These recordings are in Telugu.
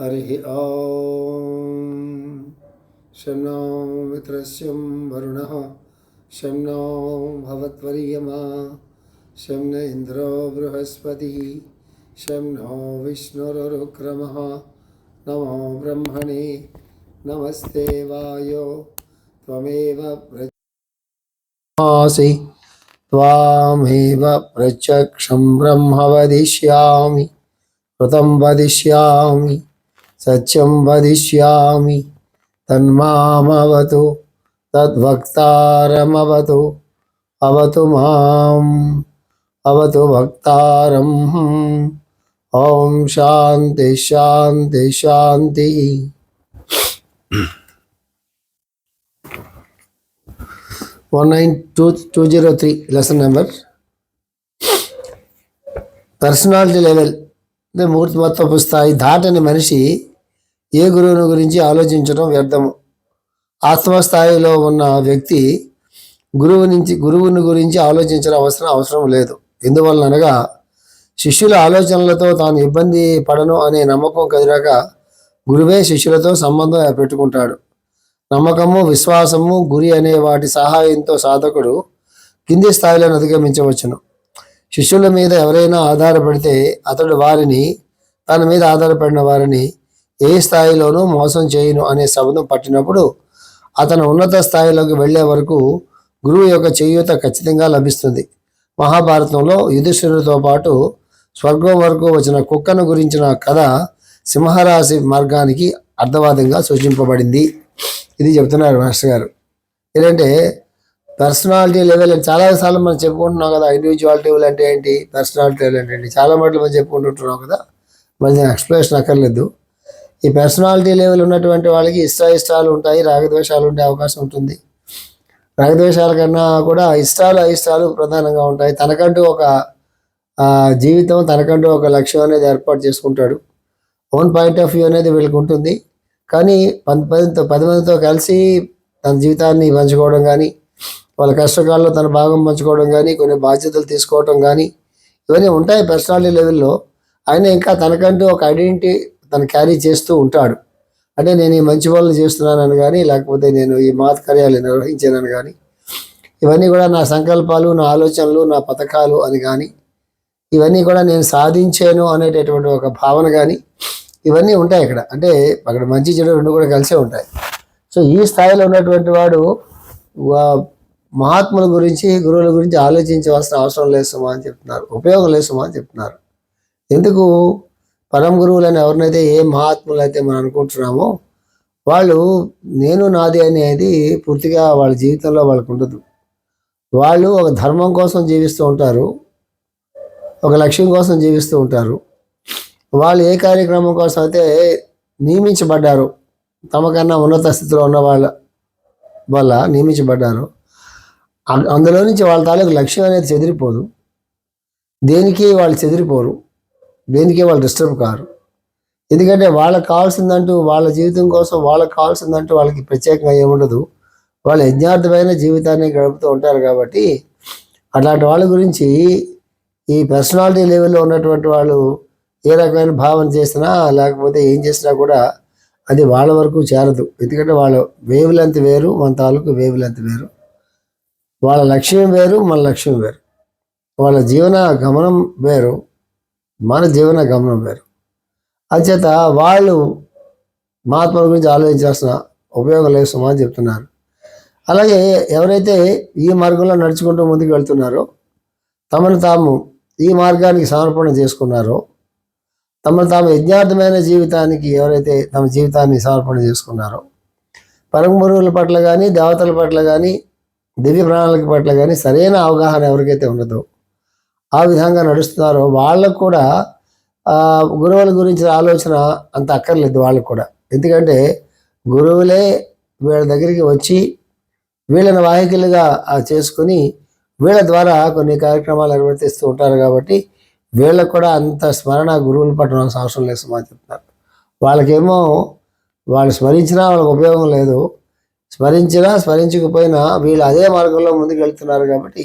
हरिः ॐ शं नो मित्रस्यं वरुणः। शं नो भवत्वर्यमा। शं न इन्द्रो बृहस्पतिः। शं विष्णुरुक्रमः नमो ब्रह्मणे। नमस्ते वायो। त्वमेव प्रजासि। त्वामेव प्रत्यक्षं ब्रह्म वदिष्यामि। कृतं वदिष्यामि। सत्यं वदिष्यामि, तन्मामवतु तद्भक्तारमवतु अवतु माम्, अवतु भक्तारम् ॐ शान्ति शान्ति, शान्तिः। One nine two two zero three lesson number personality level మూర్తిమత్వపు స్థాయి దాటని మనిషి ఏ గురువుని గురించి ఆలోచించడం వ్యర్థము. ఆత్మస్థాయిలో ఉన్న వ్యక్తి గురువు నుంచి గురువుని గురించి ఆలోచించడం అవసరం అవసరం లేదు. ఎందువలన అనగా శిష్యుల ఆలోచనలతో తాను ఇబ్బంది పడను అనే నమ్మకం కదిరాక గురువే శిష్యులతో సంబంధం పెట్టుకుంటాడు నమ్మకము విశ్వాసము గురి అనే వాటి సహాయంతో సాధకుడు కింది స్థాయిలను అధిగమించవచ్చును. శిష్యుల మీద ఎవరైనా ఆధారపడితే అతడు వారిని తన మీద ఆధారపడిన వారిని ఏ స్థాయిలోనూ మోసం చేయను అనే శబ్దం పట్టినప్పుడు అతను ఉన్నత స్థాయిలోకి వెళ్ళే వరకు గురువు యొక్క చేయూత ఖచ్చితంగా లభిస్తుంది. మహాభారతంలో యుధిష్ఠిరుడితో పాటు స్వర్గం వరకు వచ్చిన కుక్కను గురించిన కథ సింహరాశి మార్గానికి అర్థవాదంగా సూచింపబడింది. ఇది చెప్తున్నారు మాస్టర్ గారు. ఏంటంటే పర్సనాలిటీ లెవెల్ అని చాలాసార్లు మనం చెప్పుకుంటున్నాం కదా ఇండివిజువాలిటీ లెవెల్ అంటే ఏంటి పర్సనాలిటీ లెవెల్ అంటే ఏంటి చాలా మాటలు మనం చెప్పుకుంటుంటున్నాం కదా మరి ఎక్స్ప్లెనేషన్ అక్కర్లేదు. ఈ పర్సనాలిటీ లెవెల్ ఉన్నటువంటి వాళ్ళకి ఇష్ట ఇష్టాలు ఉంటాయి రాగద్వేషాలు ఉండే అవకాశం ఉంటుంది. రాగద్వేషాల కన్నా కూడా ఇష్టాలు అయిష్టాలు ప్రధానంగా ఉంటాయి. తనకంటూ ఒక జీవితం తనకంటూ ఒక లక్ష్యం అనేది ఏర్పాటు చేసుకుంటాడు. ఓన్ పాయింట్ ఆఫ్ వ్యూ అనేది వీళ్ళకి ఉంటుంది. కానీ పది పదితో పది మందితో కలిసి తన జీవితాన్ని పంచుకోవడం కానీ వాళ్ళ కష్టకాలంలో తన భాగం పంచుకోవడం కానీ కొన్ని బాధ్యతలు తీసుకోవడం కానీ ఇవన్నీ ఉంటాయి పర్సనాలిటీ లెవెల్లో ఆయన ఇంకా తనకంటూ ఒక ఐడెంటిటీ తను క్యారీ చేస్తూ ఉంటాడు. అంటే నేను ఈ మంచి పనులు చేస్తున్నానని కానీ లేకపోతే నేను ఈ మాత కార్యాలు నిర్వహించానని కానీ ఇవన్నీ కూడా నా సంకల్పాలు నా ఆలోచనలు నా పథకాలు అని కానీ ఇవన్నీ కూడా నేను సాధించాను అనేటటువంటి ఒక భావన కానీ ఇవన్నీ ఉంటాయి ఇక్కడ. అంటే అక్కడ మంచి చెడు రెండు కూడా కలిసే ఉంటాయి. సో ఈ స్థాయిలో ఉన్నటువంటి వాడు మహాత్ముల గురించి గురువుల గురించి ఆలోచించవలసిన అవసరం లేదు సుమా అని చెప్తున్నారు. ఉపయోగం లేదు సుమా అని చెప్తున్నారు. ఎందుకు? పరం గురువులను ఎవరినైతే ఏ మహాత్ములు అయితే మనం అనుకుంటున్నామో వాళ్ళు నేను నాది అనేది పూర్తిగా వాళ్ళ జీవితంలో వాళ్ళకు ఉండదు. వాళ్ళు ఒక ధర్మం కోసం జీవిస్తూ ఉంటారు ఒక లక్ష్యం కోసం జీవిస్తూ ఉంటారు. వాళ్ళు ఏ కార్యక్రమం కోసం అయితే నియమించబడ్డారు తమకన్నా ఉన్నత స్థితిలో ఉన్న వాళ్ళ వల్ల నియమించబడ్డారు. అందులో నుంచి వాళ్ళ తాలూకు లక్ష్యం అనేది చెదిరిపోదు. దేనికి వాళ్ళు చెదిరిపోరు? దేనికి వాళ్ళు డిస్టర్బ్ కారు? ఎందుకంటే వాళ్ళకి కావాల్సిందంటూ వాళ్ళ జీవితం కోసం వాళ్ళకి కావాల్సిందంటూ వాళ్ళకి ప్రత్యేకంగా ఏముండదు. వాళ్ళు యజ్ఞార్థమైన జీవితాన్ని గడుపుతూ ఉంటారు కాబట్టి అట్లాంటి వాళ్ళ గురించి ఈ పర్సనాలిటీ లెవెల్లో ఉన్నటువంటి వాళ్ళు ఏ రకమైన భావన చేసినా లేకపోతే ఏం చేసినా కూడా అది వాళ్ళ వరకు చేరదు. ఎందుకంటే వాళ్ళ వేవ్ లెంత్ వేరు మన తాలూకు వేవ్ లెంత్ వేరు. వాళ్ళ లక్ష్యం వేరు మన లక్ష్యం వేరు. వాళ్ళ జీవన గమనం వేరు మన జీవన గమనం వేరు. అంచేత వాళ్ళు మహాత్ముల గురించి ఆలోచించాల్సిన ఉపయోగం లేదు సుమా అని చెప్తున్నారు. అలాగే ఎవరైతే ఈ మార్గంలో నడుచుకుంటూ ముందుకు వెళ్తున్నారో తమను తాము ఈ మార్గానికి సమర్పణ చేసుకున్నారో తమను తాము యజ్ఞార్థమైన జీవితానికి ఎవరైతే తమ జీవితాన్ని సమర్పణ చేసుకున్నారో పరమ గురువుల పట్ల కానీ దేవతల పట్ల కానీ దివ్య ప్రణాళిక పట్ల కానీ సరైన అవగాహన ఎవరికైతే ఉండదో ఆ విధంగా నడుస్తున్నారో వాళ్ళకు కూడా గురువుల గురించి ఆలోచన అంత అక్కర్లేదు వాళ్ళకు కూడా. ఎందుకంటే గురువులే వీళ్ళ దగ్గరికి వచ్చి వీళ్ళని వాహికలుగా చేసుకుని వీళ్ళ ద్వారా కొన్ని కార్యక్రమాలు నిర్వర్తిస్తూ ఉంటారు కాబట్టి వీళ్ళకు కూడా అంత స్మరణ గురువులు పట్ల అవసరం లేదు సుమా చెప్తున్నారు. వాళ్ళకేమో వాళ్ళు స్మరించినా వాళ్ళకి ఉపయోగం లేదు. స్మరించినా స్మరించకపోయినా వీళ్ళు అదే మార్గంలో ముందుకు వెళ్తున్నారు కాబట్టి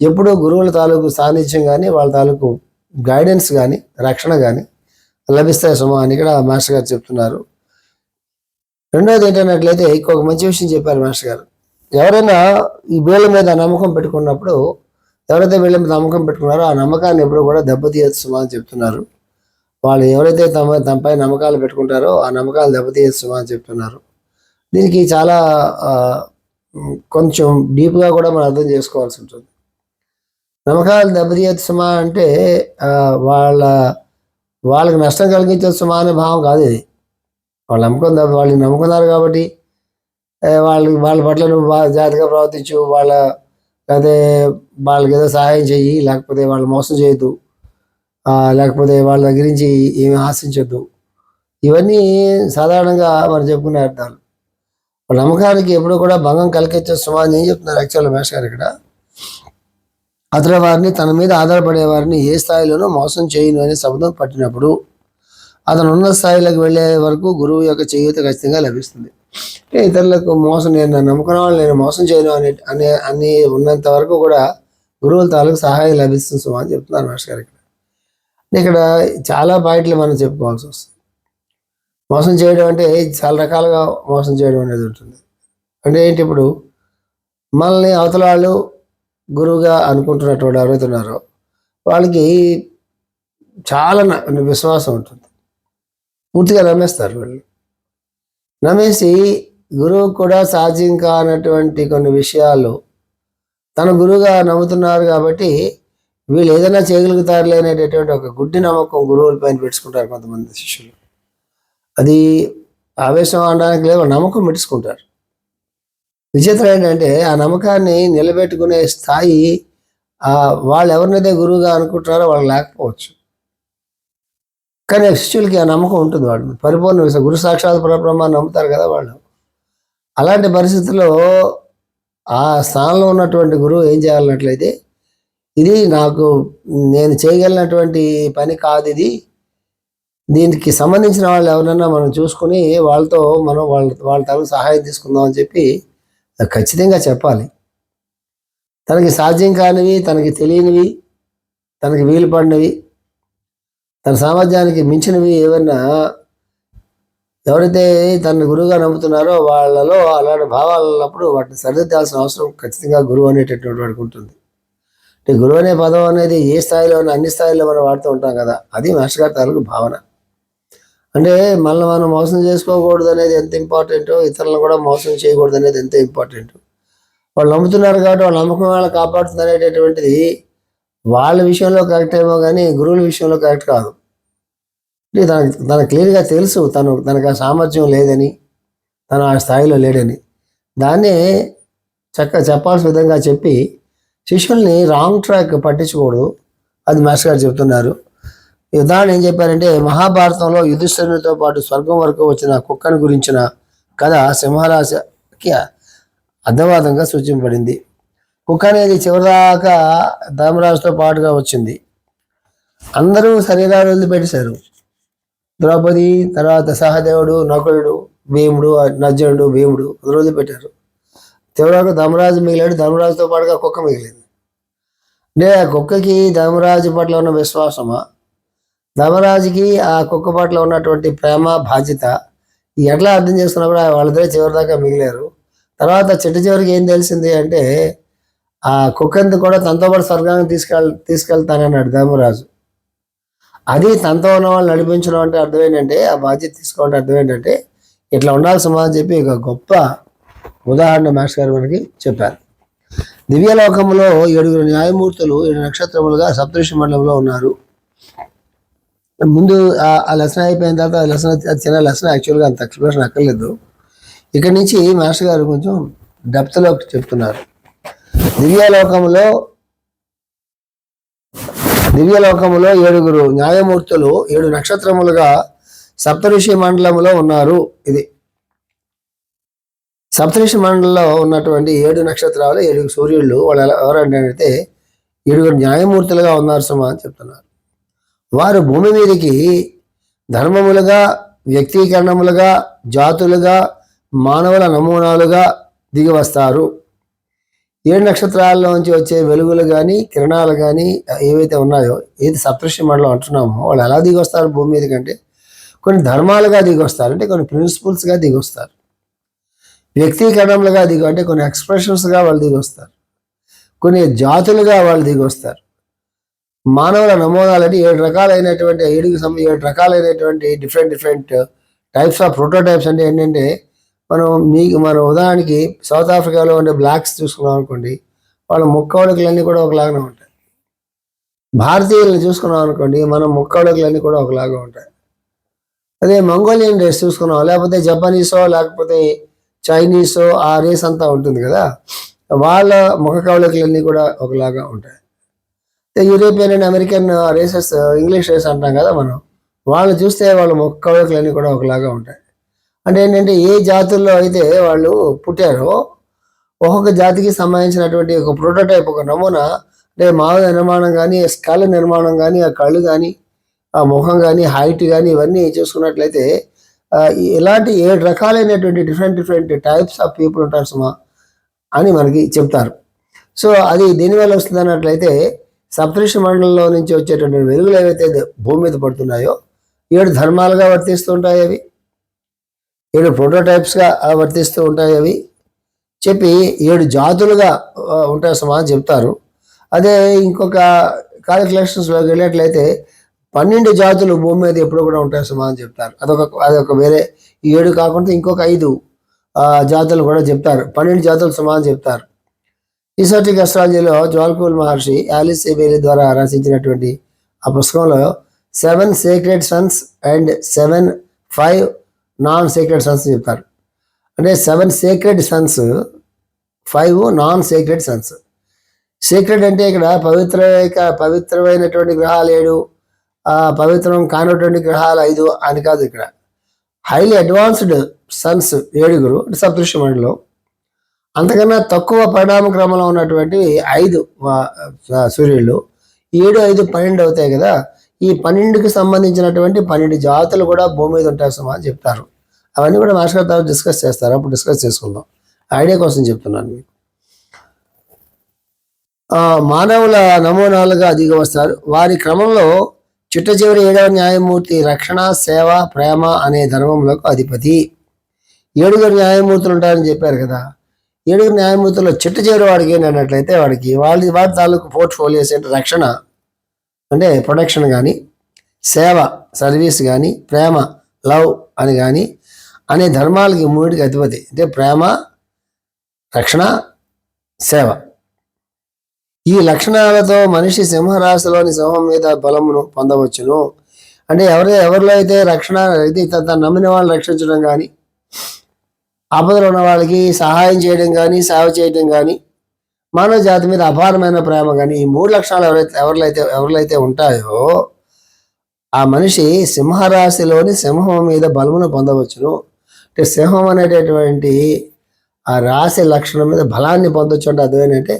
ఎప్పుడూ గురువుల తాలూకు సాన్నిధ్యం కానీ వాళ్ళ తాలూకు గైడెన్స్ కానీ రక్షణ కానీ లభిస్తాయి సుమా అని ఇక్కడ మాస్టర్ గారు చెప్తున్నారు. రెండోది ఏంటన్నట్లయితే ఇంకొక మంచి విషయం చెప్పారు మాస్టర్ గారు. ఎవరైనా ఈ వీళ్ళ మీద నమ్మకం పెట్టుకున్నప్పుడు ఎవరైతే వీళ్ళ మీద నమ్మకం పెట్టుకున్నారో ఆ నమ్మకాన్ని ఎప్పుడు కూడా దెబ్బతీయచ్చు అని చెప్తున్నారు. వాళ్ళు ఎవరైతే తమ తమపై నమ్మకాలు పెట్టుకుంటారో ఆ నమ్మకాలు దెబ్బతీయచ్చు అని చెప్తున్నారు. దీనికి చాలా కొంచెం డీప్గా కూడా మనం అర్థం చేసుకోవాల్సి ఉంటుంది. నమ్మకాలు దెబ్బతీయచ్చుమా అంటే వాళ్ళ వాళ్ళకి నష్టం కలిగించవచ్చుమా అనే భావం కాదు ఇది. వాళ్ళు నమ్మకం దెబ్బ- వాళ్ళు నమ్ముకున్నారు కాబట్టి వాళ్ళు వాళ్ళ పట్ల నువ్వు జాగ్రత్తగా ప్రవర్తించు వాళ్ళ అదే వాళ్ళకి ఏదో సహాయం చెయ్యి లేకపోతే వాళ్ళు మోసం చేయొద్దు. లేకపోతే వాళ్ళ దగ్గర నుంచి ఏమి ఆశించొద్దు. ఇవన్నీ సాధారణంగా మనం చెప్పుకునే అర్థాలు. నమ్మకానికి ఎప్పుడు కూడా భంగం కలిగించే అని ఏం చెప్తున్నారు యాక్చువల్ మేష్ గారు ఇక్కడ? అతని వారిని తన మీద ఆధారపడే వారిని ఏ స్థాయిలోనూ మోసం చేయను అనే శబ్దం పట్టినప్పుడు అతను ఉన్న స్థాయిలోకి వెళ్ళే వరకు గురువు యొక్క చేయూత ఖచ్చితంగా లభిస్తుంది. ఇతరులకు మోసం నేను నమ్ముకున్న వాళ్ళు నేను మోసం చేయను అనే అనే అన్ని ఉన్నంత వరకు కూడా గురువుల తాలూకు సహాయం లభిస్తుంది సుమా అని చెప్తున్నారు మాస్టర్ గారు ఇక్కడ. ఇక్కడ చాలా పాయింట్లు మనం చెప్పుకోవాల్సి వస్తుంది. మోసం చేయడం అంటే చాలా రకాలుగా మోసం చేయడం అనేది ఉంటుంది. అంటే ఏంటి ఇప్పుడు మనల్ని అవతల వాళ్ళు గురువుగా అనుకుంటున్నటువంటి ఎవరైతే ఉన్నారో వాళ్ళకి చాలా న- విశ్వాసం ఉంటుంది. పూర్తిగా నమ్మేస్తారు వాళ్ళు. నమ్మేసి గురువు కూడా సాధ్యం కానటువంటి కొన్ని విషయాలు తన గురువుగా నమ్ముతున్నారు కాబట్టి వీళ్ళు ఏదైనా చేయగలుగుతారులే అనేటటువంటి ఒక గుడ్డి నమ్మకం గురువుల పైన పెట్టుకుంటారు కొంతమంది శిష్యులు. అది ఆవేశం అనడానికి లేదు నమ్మకం పెట్టుకుంటారు. విచిత్రం ఏంటంటే ఆ నమ్మకాన్ని నిలబెట్టుకునే స్థాయి వాళ్ళు ఎవరినైతే గురువుగా అనుకుంటున్నారో వాళ్ళు లేకపోవచ్చు. కానీ శిష్యులకి ఆ నమ్మకం ఉంటుంది వాళ్ళు పరిపూర్ణ గురు సాక్షాత్ పరబ్రహ్మాన్ని నమ్ముతారు కదా వాళ్ళు. అలాంటి పరిస్థితుల్లో ఆ స్థానంలో ఉన్నటువంటి గురువు ఏం చేయాలన్నట్లయితే ఇది నాకు నేను చేయగలిగినటువంటి పని కాదు ఇది. దీనికి సంబంధించిన వాళ్ళు ఎవరైనా మనం చూసుకుని వాళ్ళతో మనం వాళ్ళ వాళ్ళ తరపు సహాయం తీసుకుందాం అని చెప్పి ఖచ్చితంగా చెప్పాలి. తనకి సాధ్యం కానివి తనకి తెలియనివి తనకి వీలు పడినవి తన సామర్థ్యానికి మించినవి ఏమన్నా ఎవరైతే తన గురువుగా నమ్ముతున్నారో వాళ్ళలో అలాంటి భావాలు ఉన్నప్పుడు వాటిని సరిదిద్దాల్సిన అవసరం ఖచ్చితంగా గురువు అనేటటువంటి వాడికి ఉంటుంది. అంటే గురువు అనే పదం అనేది ఏ స్థాయిలో అన్ని స్థాయిలో మనం వాడుతూ ఉంటాం కదా అది మాస్టర్ గారి తాలూకు భావన. అంటే మనల్ని మనం మోసం చేసుకోకూడదు అనేది ఎంత ఇంపార్టెంటో ఇతరులను కూడా మోసం చేయకూడదు అనేది ఎంత ఇంపార్టెంట్. వాళ్ళు నమ్ముతున్నారు కాబట్టి వాళ్ళ నమ్మకం వాళ్ళు కాపాడుతుంది అనేటటువంటిది వాళ్ళ విషయంలో కరెక్ట్ ఏమో కానీ గురువుల విషయంలో కరెక్ట్ కాదు. అంటే తనకు తనకు క్లియర్గా తెలుసు తను తనకు ఆ సామర్థ్యం లేదని తను ఆ స్థాయిలో లేడని. దాన్నే చక్క చెప్పాల్సిన విధంగా చెప్పి శిష్యుల్ని రాంగ్ ట్రాక్ పట్టించకూడదు అది మాస్టర్ గారు చెప్తున్నారు. ఈ ఉదాహరణ ఏం చెప్పారంటే మహాభారతంలో యుధిష్ఠిరునితో పాటు స్వర్గం వరకు వచ్చిన కుక్కను గురించిన కథ సింహరాశికి అర్థవాదంగా సూచింపబడింది. కుక్క అనేది చివరిదాకా ధర్మరాజుతో పాటుగా వచ్చింది. అందరూ శరీరాలు వదిలిపెట్టేశారు. ద్రౌపది తర్వాత సహదేవుడు నకులుడు భీముడు నర్జనుడు భీముడు రోజు పెట్టారు. చివరకు ధర్మరాజు మిగిలాడు. ధర్మరాజుతో పాటుగా కుక్క మిగిలింది. అంటే ఆ కుక్కకి ధర్మరాజు పట్ల ఉన్న విశ్వాసమా? ధర్మరాజుకి ఆ కుక్క పట్ల ఉన్నటువంటి ప్రేమ బాధ్యత ఎట్లా అర్థం చేసుకున్నప్పుడు ఆ వాళ్ళిద్దరే చివరిదాకా మిగిలారు. తర్వాత చిట్ట చివరికి ఏం తెలిసింది అంటే ఆ కుక్కని కూడా తనతో పాటు స్వర్గానికి తీసుకెళ్ తీసుకెళ్తానన్నాడు ధర్మరాజు. అది తనతో ఉన్న వాళ్ళు నడిపించడం అంటే అర్థం ఏంటంటే ఆ బాధ్యత తీసుకోవడం అర్థం ఏంటంటే ఇట్లా ఉండాలి సమాజం అని చెప్పి ఒక గొప్ప ఉదాహరణ మాస్టర్ గారు మనకి చెప్పారు. దివ్యలోకంలో ఏడుగురు న్యాయమూర్తులు ఏడు నక్షత్రములుగా సప్తృషి మండలంలో ఉన్నారు. ముందు ఆ- లెసన లెసన్ అయిపోయిన తర్వాత ఆ లెసన్ చిన్న లెసన్ యాక్చువల్గా అంత ఎక్స్ప్లెనేషన్ అక్కర్లేదు. ఇక్కడి నుంచి మాస్టర్ గారు కొంచెం డెప్త్లో చెప్తున్నారు. దివ్యలోకంలో దివ్యలోకములో ఏడుగురు న్యాయమూర్తులు ఏడు నక్షత్రములుగా సప్తఋషి మండలంలో ఉన్నారు. ఇది సప్తఋషి మండలంలో ఉన్నటువంటి ఏడు నక్షత్రాలు ఏడు సూర్యుళ్ళు వాళ్ళు ఎవరంటే అంటే ఏడుగురు న్యాయమూర్తులుగా ఉన్నారు సుమా అని చెప్తున్నారు. వారు భూమి మీదకి ధర్మములుగా వ్యక్తీకరణములుగా జాతులుగా మానవుల నమూనాలుగా దిగి వస్తారు. ఏడు నక్షత్రాల్లోంచి వచ్చే వెలుగులు కానీ కిరణాలు కానీ ఏవైతే ఉన్నాయో ఏది సప్తఋషి మండలం అంటున్నామో వాళ్ళు ఎలా దిగొస్తారు భూమి మీద కంటే కొన్ని ధర్మాలుగా దిగొస్తారు అంటే కొన్ని ప్రిన్సిపల్స్గా దిగొస్తారు. వ్యక్తీకరణలుగా దిగు అంటే కొన్ని ఎక్స్ప్రెషన్స్గా వాళ్ళు దిగొస్తారు. కొన్ని జాతులుగా వాళ్ళు దిగొస్తారు. మానవుల నమూనాలని ఏడు రకాలైనటువంటి ఏడుకి సమ ఏడు రకాలైనటువంటి different different types of prototypes అంటే ఏంటంటే మనం మీకు మన ఉదాహరణకి సౌత్ ఆఫ్రికాలో ఉండే బ్లాక్స్ చూసుకున్నాం అనుకోండి వాళ్ళ ముక్కవళికలన్నీ కూడా ఒకలాగానే ఉంటాయి. భారతీయులను చూసుకున్నాం అనుకోండి మన ముక్కవళికలన్నీ కూడా ఒకలాగా ఉంటాయి. అదే మంగోలియన్ రేస్ చూసుకున్నాం లేకపోతే జపానీసో లేకపోతే చైనీసో ఆ రేస్ అంతా ఉంటుంది కదా వాళ్ళ ముఖ కవళికలన్నీ కూడా ఒకలాగా ఉంటాయి. European and American races English race అంటాం కదా మనం వాళ్ళు చూస్తే వాళ్ళ ముఖ కవళికలన్నీ కూడా ఒకలాగా ఉంటాయి. అంటే ఏంటంటే ఏ జాతుల్లో అయితే వాళ్ళు పుట్టారో ఒక్కొక్క జాతికి సంబంధించినటువంటి ఒక ప్రోటోటైప్ ఒక నమూనా అంటే మావ నిర్మాణం కానీ స్కల్ నిర్మాణం కానీ ఆ కళ్ళు కానీ ఆ ముఖం కానీ హైట్ కానీ ఇవన్నీ చూసుకున్నట్లయితే ఇలాంటి ఏడు రకాలైనటువంటి different different types of people ఉంటారు సుమా అని మనకి చెప్తారు. సో అది దేనివల్ల వస్తుంది అన్నట్లయితే సప్తృషి మండలంలో నుంచి వచ్చేటువంటి వెలుగులు ఏవైతే భూమి మీద పడుతున్నాయో ఏడు ధర్మాలుగా వర్తిస్తుంటాయి అవి. ఏడు ప్రోటోటైప్స్గా వర్తిస్తూ ఉంటాయి అవి. చెప్పి ఏడు జాతులుగా ఉంటాయి సుమా అని చెప్తారు. అదే ఇంకొక కాలిక్యులేషన్స్లోకి వెళ్ళినట్లయితే పన్నెండు జాతులు భూమి మీద ఎప్పుడు కూడా ఉంటాయి సుమా అని చెప్తారు. అదొక అదొక వేరే ఈ ఏడు కాకుండా ఇంకొక ఐదు జాతులు కూడా చెప్తారు. పన్నెండు జాతులు సుమా అని చెప్తారు. ఈసోటిక్ అస్ట్రాలజీలో జ్వాల్కూల్ మహర్షి యాలిస్ ఎబేలి ద్వారా రచించినటువంటి ఆ పుస్తకంలో seven secret suns and seven five non secret suns చెప్తారు. అంటే seven secret suns five non secret suns secret అంటే ఇక్కడ పవిత్ర పవిత్రమైనటువంటి గ్రహాలు ఏడు పవిత్రం కానటువంటి గ్రహాలు ఐదు అని కాదు ఇక్కడ. హైలీ అడ్వాన్స్డ్ సన్స్ ఏడుగురు అంటే సప్తృష్టి మండలం. అంతకన్నా తక్కువ పరిణామ క్రమంలో ఉన్నటువంటి ఐదు సూర్యులు. సూర్యుళ్ళు ఏడు ఐదు పన్నెండు అవుతాయి కదా. ఈ పన్నెండుకి సంబంధించినటువంటి పన్నెండు జాతులు కూడా భూమి మీద ఉంటాయి సుమా అని చెప్తారు. అవన్నీ కూడా మాస్టర్ గారు తర్వాత డిస్కస్ చేస్తారు? అప్పుడు డిస్కస్ చేసుకుందాం. ఐడియా కోసం చెప్తున్నాను మీకు. మానవుల నమూనాలుగా దిగి వస్తారు. వారి క్రమంలో చిట్ట చివరి ఏడవ న్యాయమూర్తి రక్షణ సేవ ప్రేమ అనే ధర్మములకు అధిపతి. ఏడుగురు న్యాయమూర్తులు ఉంటారని చెప్పారు కదా. ఏడుగురు న్యాయమూర్తుల్లో చిట్ట చివరి వాడికి ఏంటన్నట్లయితే వాడికి వాళ్ళ వాడి తాలూకు పోర్ట్ఫోలియోస్ అంటే రక్షణ. అంటే ప్రొటెక్షన్ కానీ సేవ సర్వీస్ కానీ ప్రేమ లవ్ అని కానీ అనే ధర్మాలకి మూడికి అధిపతి. అంటే ప్రేమ రక్షణ సేవ. ఈ లక్షణాలతో మనిషి సింహరాశిలోని సింహం మీద బలమును పొందవచ్చును. అంటే ఎవరి ఎవరిలో అయితే రక్షణ అయితే తను నమ్మిన వాళ్ళని రక్షించడం కానీ ఆపదలు ఉన్న వాళ్ళకి సహాయం చేయడం కానీ సేవ చేయడం కానీ మానవ జాతి మీద అపారమైన ప్రేమ కానీ ఈ మూడు లక్షణాలు ఎవరైతే ఎవరిలో ఎవరిలో అయితే ఉంటాయో ఆ మనిషి సింహరాశిలోని సింహం మీద బలమును పొందవచ్చును. అంటే సింహం అనేటటువంటి ఆ రాశి లక్షణం మీద బలాన్ని పొందొచ్చు అంటే అదేంటంటే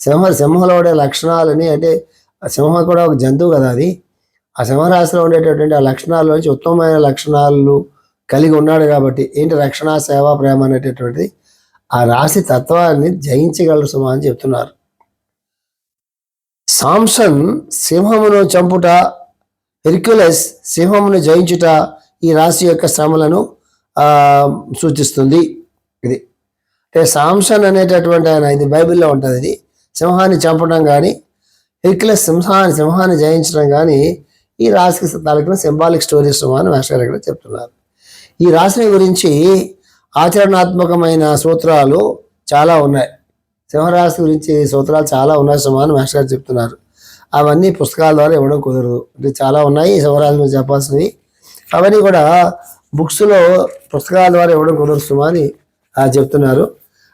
సింహ సింహంలో ఉండే లక్షణాలని అంటే ఆ సింహం కూడా ఒక జంతువు కదా అది. ఆ సింహరాశిలో ఉండేటటువంటి ఆ లక్షణాల నుంచి ఉత్తమమైన లక్షణాలు కలిగి ఉన్నాడు కాబట్టి ఏంటి రక్షణ సేవ ప్రేమ అనేటటువంటిది ఆ రాశి తత్వాన్ని జయించగలరు సుమా అని చెప్తున్నారు. సాంసన్ సింహమును చంపుట హెర్క్యులస్ సింహమును జయించుట ఈ రాశి యొక్క శ్రమలను సూచిస్తుంది. ఇది. అంటే సాంసన్ అనేటటువంటి ఆయన ఇది బైబిల్లో ఉంటుంది ఇది. సింహాన్ని చంపడం కానీ హెర్క్యులస్ సింహాన్ని సింహాన్ని జయించడం కానీ ఈ రాశికి తాలూకిన సింబాలిక్ స్టోరీస్ అని మాస్టర్ గారు ఇక్కడ చెప్తున్నారు. ఈ రాశిని గురించి ఆచరణాత్మకమైన సూత్రాలు చాలా ఉన్నాయి. సింహరాశి గురించి సూత్రాలు చాలా ఉన్నాయి సుమాన్ అని మాస్టర్ గారు చెప్తున్నారు. అవన్నీ పుస్తకాల ద్వారా ఇవ్వడం కుదరదు. అంటే చాలా ఉన్నాయి సింహరాశి గురించి చెప్పాల్సినవి. అవన్నీ కూడా బుక్స్లో పుస్తకాల ద్వారా ఇవ్వడం కుదరదు అని చెప్తున్నారు.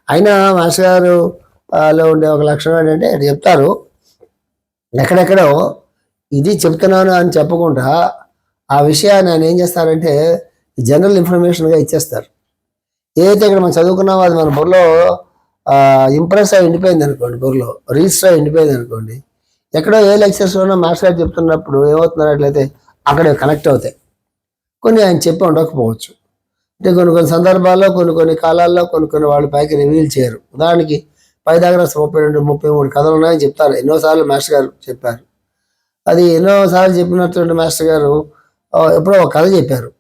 అయినా మాస్టర్ గారు లో ఉండే ఒక లక్షణం ఏంటంటే చెప్తారు ఎక్కడెక్కడో ఇది చెప్తున్నాను అని చెప్పకుండా ఆ విషయాన్ని ఆయన ఏం చేస్తారంటే జనరల్ ఇన్ఫర్మేషన్గా ఇచ్చేస్తారు. ఏదైతే ఇక్కడ మనం చదువుకున్నామో అది మన బుర్రలో ఇంప్రెస్ అయి ఉండిపోయింది అనుకోండి బుర్రలో రిజిస్టర్ అయి ఉండిపోయింది అనుకోండి ఎక్కడో ఏ లెక్చర్స్లోనో మాస్టర్ గారు చెప్తున్నప్పుడు ఏమవుతున్నట్లయితే అక్కడ కనెక్ట్ అవుతాయి. కొన్ని ఆయన చెప్పి ఉండకపోవచ్చు. అంటే కొన్ని కొన్ని సందర్భాల్లో కొన్ని కొన్ని కాలాల్లో కొన్ని కొన్ని వాళ్ళు పైకి రివీల్ చేయరు. ఉదాహరణకి పైదాగ్రస్ ముప్పై రెండు ముప్పై మూడు కథలు ఉన్నాయని చెప్తారు. ఎన్నోసార్లు మాస్టర్ గారు చెప్పారు. అది ఎన్నోసార్లు చెప్పినటువంటి మాస్టర్ గారు ఎప్పుడో ఒక కథ చెప్పారు.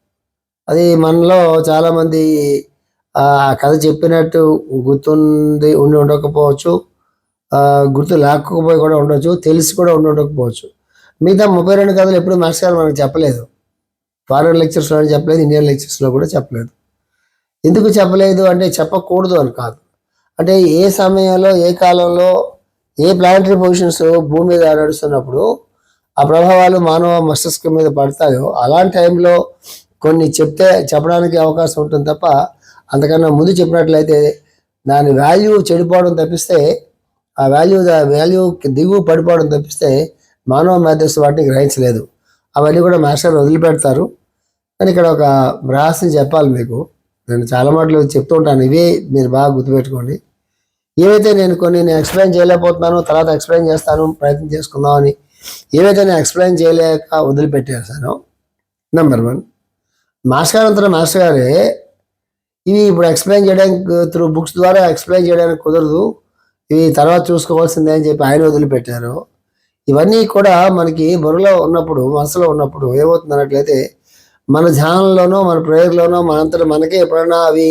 అది మనలో చాలామంది ఆ కథ చెప్పినట్టు గుర్తుంది ఉండి ఉండకపోవచ్చు. గుర్తు లేకపోయి కూడా ఉండొచ్చు తెలిసి కూడా ఉండి ఉండకపోవచ్చు. మిగతా ముప్పై రెండు కథలు ఎప్పుడు మాస్టర్ గారు మనకు చెప్పలేదు. ఫారెన్ లెక్చర్స్లో చెప్పలేదు ఇండియన్ లెక్చర్స్లో కూడా చెప్పలేదు. ఎందుకు చెప్పలేదు అంటే చెప్పకూడదు అని కాదు. అంటే ఏ సమయంలో ఏ కాలంలో ఏ ప్లానటరీ పొజిషన్స్ భూమి మీద నడుస్తున్నప్పుడు ఆ ప్రభావాలు మానవ మస్తిష్కం మీద పడతాయో అలాంటి టైంలో కొన్ని చెప్తే చెప్పడానికి అవకాశం ఉంటుంది తప్ప అంతకన్నా ముందు చెప్పినట్లయితే దాని వాల్యూ చెడిపోవడం తప్పిస్తే ఆ వాల్యూ వాల్యూ దిగువ పడిపోవడం తప్పిస్తే మానవ మేధస్సు వాటిని గ్రహించలేదు. అవన్నీ కూడా మాస్టర్ వదిలిపెడతారు. కానీ ఇక్కడ ఒక రహస్యం చెప్పాలి మీకు. నేను చాలా మాటలు చెప్తూ ఉంటాను. ఇవే మీరు బాగా గుర్తుపెట్టుకోండి. ఏవైతే నేను కొన్ని నేను ఎక్స్ప్లెయిన్ చేయలేకపోతున్నానో తర్వాత ఎక్స్ప్లెయిన్ చేస్తాను ప్రయత్నం చేసుకుందామని ఏవైతే నేను ఎక్స్ప్లెయిన్ చేయలేక వదిలిపెట్టేసాను నెంబర్ వన్ మాస్టర్ గారు అంతా మాస్టర్ గారే ఇవి ఇప్పుడు ఎక్స్ప్లెయిన్ చేయడానికి త్రూ బుక్స్ ద్వారా ఎక్స్ప్లెయిన్ చేయడానికి కుదరదు. ఇవి తర్వాత చూసుకోవాల్సిందే అని చెప్పి ఆయన వదిలిపెట్టారు. ఇవన్నీ కూడా మనకి బరులో ఉన్నప్పుడు మనసులో ఉన్నప్పుడు ఏమవుతుంది అన్నట్లయితే మన ధ్యానంలోనో మన ప్రేయర్లోనో మనంతట మనకే ఎప్పుడైనా అవి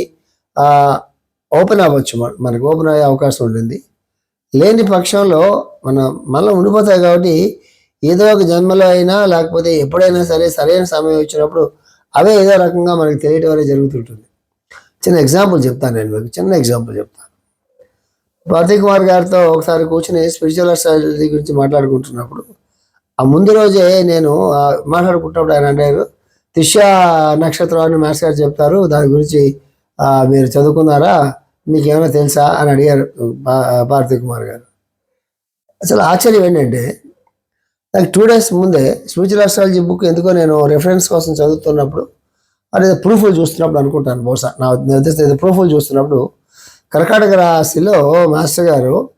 ఓపెన్ అవ్వచ్చు. మనకు ఓపెన్ అయ్యే అవకాశం ఉంటుంది. లేని పక్షంలో మన మనలో ఉండిపోతాయి కాబట్టి ఏదో ఒక జన్మలో అయినా లేకపోతే ఎప్పుడైనా సరే సరైన సమయం వచ్చినప్పుడు అవే ఏదో రకంగా మనకి తెలియటం అనేది జరుగుతుంటుంది. చిన్న ఎగ్జాంపుల్ చెప్తాను నేను మీకు. చిన్న ఎగ్జాంపుల్ చెప్తాను. ప్రతీక్ కుమార్ గారితో ఒకసారి కూర్చుని స్పిరిచువల్ అస్ట్రాలజీ గురించి మాట్లాడుకుంటున్నప్పుడు ఆ ముందు రోజే నేను మాట్లాడుకుంటున్నప్పుడు ఆయన అంటారు త్రిష నక్షత్రం అని మాస్ గారు చెప్తారు దాని గురించి మీరు చదువుకున్నారా? మీకు ఏమైనా తెలుసా? అని అడిగారు భారతీ కుమార్ గారు. అసలు ఆశ్చర్యం ఏంటంటే నాకు టూ డేస్ ముందే స్పిరిచువల్ అస్ట్రాలజీ బుక్ ఎందుకో నేను రెఫరెన్స్ కోసం చదువుతున్నప్పుడు అదే ప్రూఫ్లు చూస్తున్నప్పుడు అనుకుంటాను బహుశా. నా నా ఉద్దేశం ప్రూఫ్లు చూస్తున్నప్పుడు కర్కాటక రాశిలో మాస్టర్ గారు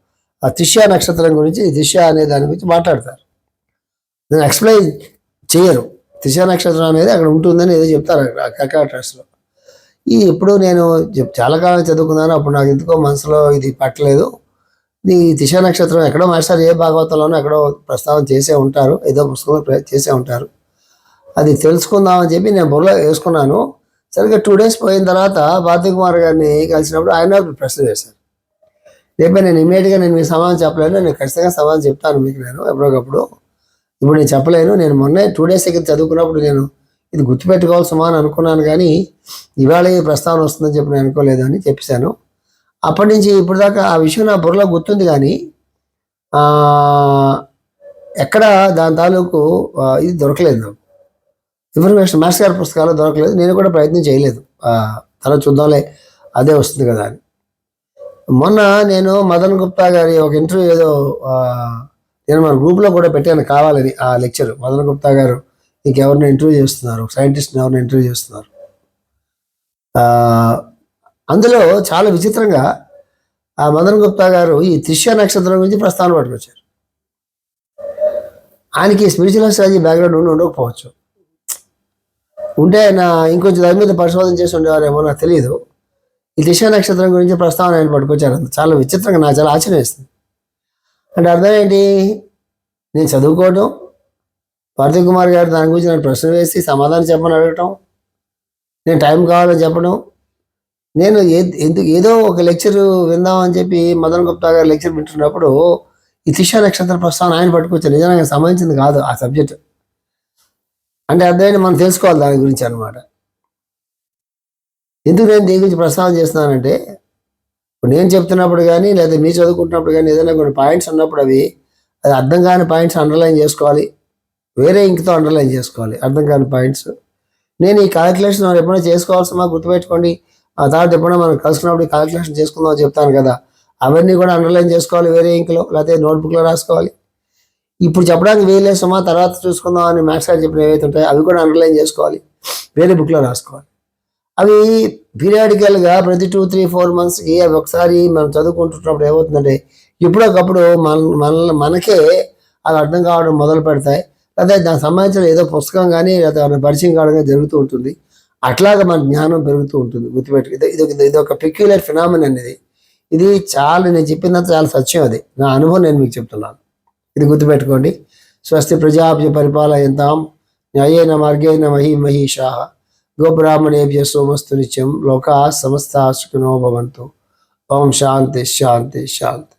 ఆ తిష్యా నక్షత్రం గురించి త్రిష అనే దాని గురించి మాట్లాడతారు. నేను ఎక్స్ప్లెయిన్ చేయరు. త్రిష నక్షత్రం అనేది అక్కడ ఉంటుందని ఏదో చెప్తారు అక్కడ కర్కాటక రాశిలో. ఈ ఎప్పుడు నేను చాలా కాలం చదువుకున్నాను అప్పుడు నాకు ఎందుకో మనసులో ఇది పట్టలేదు. ఈ దిశ నక్షత్రం ఎక్కడో మాస్టర్ ఏ భాగవతంలోనో ఎక్కడో ప్రస్తావన చేసే ఉంటారు ఏదో పుస్తకంలో చేసే ఉంటారు. అది తెలుసుకుందామని చెప్పి నేను బుర్రలో వేసుకున్నాను. సరిగ్గా టూ డేస్ పోయిన తర్వాత భారతీ కుమార్ గారిని కలిసినప్పుడు ఆయన ప్రశ్న చేశారు రేపే నేను ఇమీడియట్గా నేను మీకు సమాధానం చెప్పలేను నేను ఖచ్చితంగా సమాధానం చెప్తాను మీకు నేను ఎప్పటికప్పుడు. ఇప్పుడు నేను చెప్పలేను నేను మొన్నే టూ డేస్ దగ్గర చదువుకున్నప్పుడు నేను ఇది గుర్తుపెట్టుకోవాలి సుమా అని అనుకున్నాను కానీ ఇవాళ ఈ ప్రస్తావన వస్తుందని చెప్పి నేను అనుకోలేదు అని చెప్పేశాను. అప్పటి నుంచి ఇప్పుడు దాకా ఆ విషయం నా బుర్రలో గుర్తుంది కానీ ఎక్కడ దాని తాలూకు ఇది దొరకలేదు నాకు. ఇన్ఫర్మేషన్ మాస్టర్ గారి పుస్తకాలు దొరకలేదు. నేను కూడా ప్రయత్నం చేయలేదు. తర్వాత చూద్దాంలే. అదే వస్తుంది కదా అని. మొన్న నేను మదన్ గుప్తా గారి ఒక ఇంటర్వ్యూ ఏదో నేను మన గ్రూప్లో కూడా పెట్టాను. కావాలని ఆ లెక్చర్. మదన్ గుప్తా గారు ఇంకెవరిని ఇంటర్వ్యూ చేస్తున్నారు. సైంటిస్ట్ని ఎవరిని ఇంటర్వ్యూ చేస్తున్నారు. అందులో చాలా విచిత్రంగా ఆ మదన్ గుప్తా గారు ఈ త్రిష్య నక్షత్రం గురించి ప్రస్తావన పట్టుకొచ్చారు. ఆయనకి స్పిరిచువల్ స్ట్రాటజీ బ్యాక్గ్రౌండ్ ఉండి ఉండకపోవచ్చు. ఉంటే ఆయన ఇంకొంచెం దాని మీద పరిశోధన చేసి ఉండేవారేమో నాకు తెలియదు ఈ దిశ నక్షత్రం గురించి ప్రస్తావన ఆయన పట్టుకొచ్చారు. చాలా విచిత్రంగా నాకు చాలా ఆశ్చర్యం వేస్తుంది అంటే అర్థం ఏంటి? నేను చదువుకోవటం పార్థివ్ కుమార్ గారు దాని గురించి నాకు ప్రశ్న వేసి సమాధానం చెప్పమని అడగటం నేను టైం కావాలని చెప్పడం నేను ఎందుకు ఏదో ఒక లెక్చర్ విందామని చెప్పి మదన్ గుప్తా గారు లెక్చర్ వింటున్నప్పుడు ఈ త్రిష నక్షత్ర ప్రస్తావన ఆయన పట్టుకొచ్చారు. నిజంగా నాకు సంబంధించింది కాదు ఆ సబ్జెక్ట్. అంటే అర్థమైంది మనం తెలుసుకోవాలి దాని గురించి అనమాట ఎందుకు నేను దీని గురించి ప్రస్తావన చేస్తున్నానంటే ఇప్పుడు నేను చెప్తున్నప్పుడు కానీ లేదా మీరు చదువుకుంటున్నప్పుడు కానీ ఏదైనా కొన్ని పాయింట్స్ ఉన్నప్పుడు అవి అది అర్థం కాని పాయింట్స్ అండర్లైన్ చేసుకోవాలి. వేరే ఇంక్తో అండర్లైన్ చేసుకోవాలి. అర్థం కాని పాయింట్స్. నేను ఈ క్యాలిక్యులేషన్ మనం ఎప్పుడైనా చేసుకోవాల్సిన గుర్తుపెట్టుకోండి. ఆ తర్వాత ఎప్పుడైనా మనం కలుసుకున్నప్పుడు ఈ క్యాలిక్యులేషన్ చేసుకుందాం చెప్తాను కదా. అవన్నీ కూడా అండర్లైన్ చేసుకోవాలి వేరే ఇంకలో లేకపోతే నోట్బుక్లో రాసుకోవాలి. ఇప్పుడు చెప్పడానికి వేలే సుమా తర్వాత చూసుకుందాం అని మ్యాథ్స్ గారు చెప్పిన ఏవైతే ఉంటాయో అవి కూడా అండర్లైన్ చేసుకోవాలి. వేరే బుక్లో రాసుకోవాలి. అవి పీరియాడికల్గా ప్రతి టూ త్రీ ఫోర్ మంత్స్కి అవి ఒకసారి మనం చదువుకుంటున్నప్పుడు ఏమవుతుందంటే ఎప్పుడొకప్పుడు మన మన మనకే అవి అర్థం కావడం మొదలు పెడతాయి. లేదా దానికి సంబంధించిన ఏదో పుస్తకం కానీ లేదా పరిచయం కావడం కానీ జరుగుతూ ఉంటుంది. అట్లాగా మన జ్ఞానం పెరుగుతూ ఉంటుంది గుర్తుపెట్టు ఇది ఇది ఇది- ఇది ఒక పెక్యులర్ ఫినామిన్ అనేది ఇది చాలా నేను చెప్పినంత చాలా సత్యం అది. నా అనుభవం నేను మీకు చెప్తున్నాను. ఇది గుర్తుపెట్టుకోండి. స్వస్తి ప్రజాభ్య పరిపాలయంతాం న్యాయేన మార్గేణ మహి మహిషా. గోబ్రాహ్మణేభ్య సోమస్తు నిత్యం లోకా సమస్త సుఖినో భవంతు. ఓం శాంతి శాంతి శాంతి.